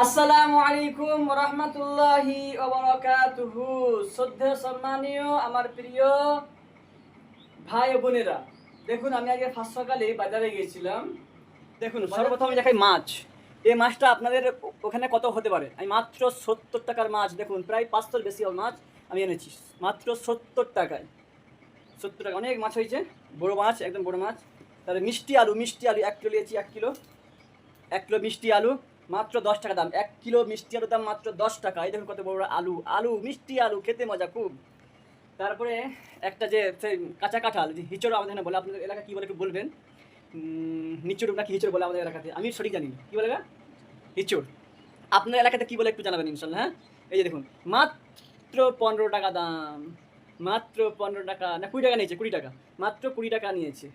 আসসালামু আলাইকুম রহমতুল্লাহি ওবরাকাতুহু শ্রদ্ধেয়, সম্মানীয় আমার প্রিয় ভাই বোনেরা, দেখুন, আমি আগে ফার্স্ট সকালে বাজারে গিয়েছিলাম। দেখুন, সর্বপ্রথম দেখাই মাছ। এই মাছটা আপনাদের ওখানে কত হতে পারে? আমি মাত্র সত্তর টাকার মাছ, দেখুন, প্রায় পাঁচশোর বেশি মাছ আমি এনেছি। মাত্র সত্তর টাকায়। সত্তর টাকা, অনেক মাছ হয়েছে। বড় মাছ, একদম বড় মাছ। তাহলে মিষ্টি আলু মিষ্টি আলু এক কিলো নিয়েছি, এক কিলো। এক কিলো মিষ্টি আলু। মাত্র দশ টাকা দাম। এক কিলো মিষ্টি আলুর দাম মাত্র দশ টাকা। এই দেখুন কত বড় আলু। আলু, মিষ্টি আলু, খেতে মজা খুব। তারপরে একটা যে সেই কাঁচা কাঁঠাল, যে হিচড় আমাদের এখানে বলে, আপনাদের এলাকা কী বলে একটু বলবেন? নিচুড় নাকি হিচড় বলে আমাদের এলাকাতে? আমি সঠিক জানি কী বলে গা? হিচড়। আপনার এলাকাতে কী বলে একটু জানাবেন ইনশাল্লাহ হ্যাঁ? এই যে দেখুন, মাত্র পনেরো টাকা দাম। মাত্র পনেরো টাকা, না, কুড়ি টাকা নিয়েছে, কুড়ি টাকা। মাত্র কুড়ি টাকা নিয়েছে।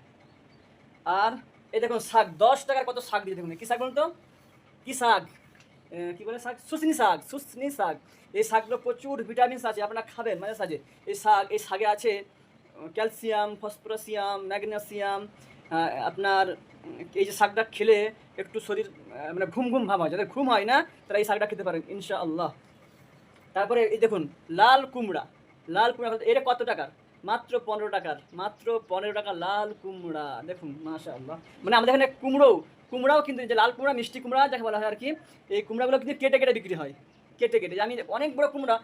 আর এই দেখুন শাক, দশ টাকার কত শাক দিয়ে দেখুন। কী শাক বলুন তো? কী শাক? কি বলে শাক? শুশনি শাক শুশনি শাক। এই শাকগুলো প্রচুর ভিটামিনস আছে, আপনারা খাবেন, মাঝে সাঝে। এই শাক, এই শাকে আছে ক্যালসিয়াম, ফসফরাসিয়াম, ম্যাগনেসিয়াম আপনার এই যে শাকটা খেলে একটু শরীর মানে ঘুম ঘুম ভাব হয়। যাদের ঘুম হয় না, তারা এই শাকটা খেতে পারেন ইনশা আল্লাহ তারপরে এই দেখুন, লাল কুমড়া। লাল কুমড়া এটা কত টাকার? মাত্র পনেরো টাকার, মাত্র পনেরো টাকা লাল কুমড়া। দেখুন মাশা আল্লাহ মানে আমাদের এখানে কুমড়ো কুমড়াও কিন্তু যে লাল কুমড়া, মিষ্টি কুমড়া যাকে বলা হয় আর কি, এই কুমড়াগুলো কিন্তু কেটে কেটে বিক্রি হয়। কেটে কেটে। আমি অনেক বড় কুমড়া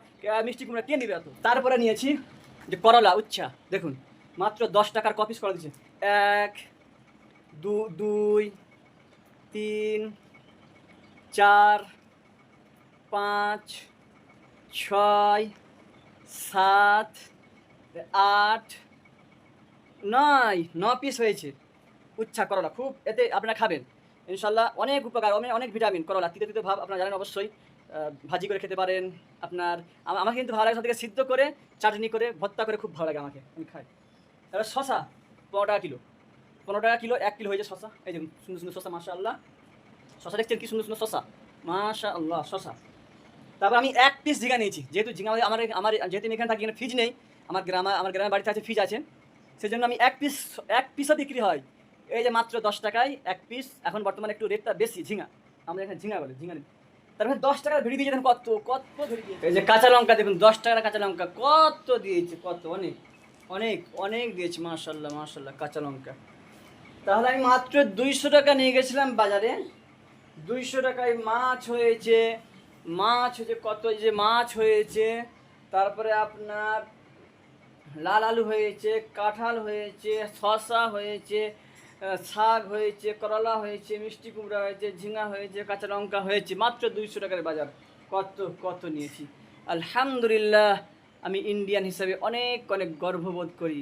মিষ্টি কুমড়া কে নিবে এত? তারপরে নিয়েছি যে করলা, উচ্ছা, দেখুন, মাত্র দশ টাকার কপিস করা দিচ্ছে। এক, দু, দুই, তিন, চার, পাঁচ, ছয়, সাত, আট, নয়, ন পিস হয়েছে। উচ্ছা করলা, খুব, এতে আপনারা খাবেন। ইনশাল্লাহ অনেক উপকার অনেক অনেক ভিটামিন। করলা, তিতে তিতে ভাব আপনারা জানেন অবশ্যই। ভাজি করে খেতে পারেন। আপনার, আমা- আমাকে কিন্তু ভালো লাগে সব থেকে সিদ্ধ করে, চাটনি করে ভত্তা করে খুব ভালো লাগে আমাকে। আমি খাই। তারপরে শশা পনেরো টাকা কিলো। পনেরো টাকা কিলো, এক কিলো হয়েছে শশা এই দেখুন, সুন্দর সুন্দর শশা মাশা আল্লাহ শশা দেখছেন কি সুন্দর সুন্দর শশা মাশা আল্লাহ শশা তারপর আমি এক পিস ঝিঙা নিয়েছি। যেহেতু ঝিঙা আমার আমার যেহেতু আমি এখানে থাকি, এখানে ফ্রিজ নেই। আমার গ্রামে, আমার গ্রামের বাড়িতে আছে ফ্রিজ আছে। সেই জন্য আমি এক পিস এক পিসও বিক্রি হয়। এই যে মাত্র দশ টাকায় এক পিস এখন বর্তমানে একটু রেটটা বেশি, ঝিঙা। আমরা এখানে ঝিঙা বলে, ঝিঙা তারপরে দশ টাকার ভিড়ি দিয়েছেন কত? কত ভিড়ি দিয়েছে এই যে কাঁচা লঙ্কা দেখুন, দশ টাকার কাঁচা লঙ্কা, কত দিয়েছে, কত? অনেক অনেক অনেক দিয়েছে মাশাল্লাহ মাশাল্লাহ কাঁচা লঙ্কা। তাহলে আমি মাত্র দুইশো টাকা নিয়ে গেছিলাম বাজারে। দুইশো টাকায় মাছ হয়েছে মাছ হয়েছে, কত যে মাছ হয়েছে, তারপরে আপনার লাল আলু হয়েছে, কাঁঠাল হয়েছে, শসা হয়েছে শাক হয়েছে, করলা হয়েছে, মিষ্টি কুমড়া হয়েছে, ঝিঙা হয়েছে, কাঁচা লঙ্কা হয়েছে, মাত্র দুইশো টাকার বাজার। কত কত নিয়েছি। আলহামদুলিল্লাহ, আমি ইন্ডিয়ান হিসাবে অনেক অনেক গর্ববোধ করি।